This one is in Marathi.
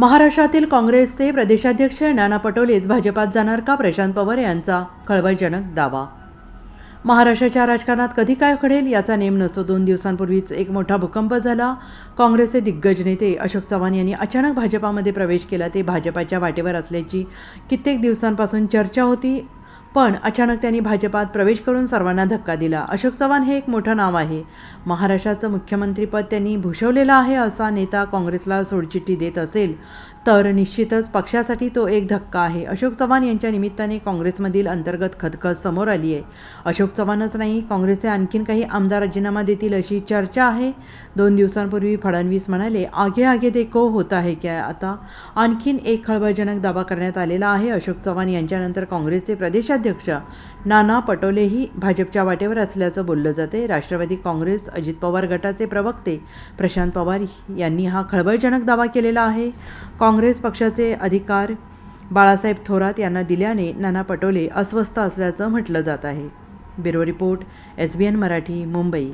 महाराष्ट्रातील काँग्रेसचे प्रदेशाध्यक्ष नाना पटोलेच भाजपात जाणार का? प्रशांत पवार यांचा खळबळजनक दावा. महाराष्ट्राच्या राजकारणात कधी काय घडेल याचा नेम नसतो. दोन दिवसांपूर्वीच एक मोठा भूकंप झाला. काँग्रेसचे दिग्गज नेते अशोक चव्हाण यांनी अचानक भाजपामध्ये प्रवेश केला. ते भाजपाच्या वाटेवर असल्याची कित्येक दिवसांपासून चर्चा होती. पण अचानक त्यांनी भाजपात प्रवेश करून सर्वांना धक्का दिला. अशोक चव्हाण हे एक मोठं नाव आहे. महाराष्ट्राचं मुख्यमंत्रीपद त्यांनी भूषवलेलं आहे असा नेता काँग्रेसला सोडचिठ्ठी देत असेल तर निश्चितच पक्षासाठी तो एक धक्का आहे. अशोक चव्हाण यांच्या निमित्ताने काँग्रेसमधील अंतर्गत खदखद समोर आली आहे. अशोक चव्हाणच नाही काँग्रेसचे आणखीन काही आमदार राजीनामा देतील अशी चर्चा आहे. दोन दिवसांपूर्वी फडणवीस म्हणाले आगे आगे देखो होत आहे क्या आता? आणखीन एक खळबळजनक दावा करण्यात आलेला आहे. अशोक चव्हाण यांच्यानंतर काँग्रेसचे प्रदेशाध्यक्ष नाना पटोलेही भाजपच्या वाटेवर असल्याचं बोललं जाते. राष्ट्रवादी काँग्रेस अजित पवार गटाचे प्रवक्ते प्रशांत पवार यांनी हा खळबळजनक दावा केलेला आहे. काँग्रेस पक्षाचे अधिकार बाळासाहेब थोरात यांना दिल्याने नाना पटोले अस्वस्थ असल्याचं म्हटलं जात आहे. Bureau report S B N Marathi Mumbai.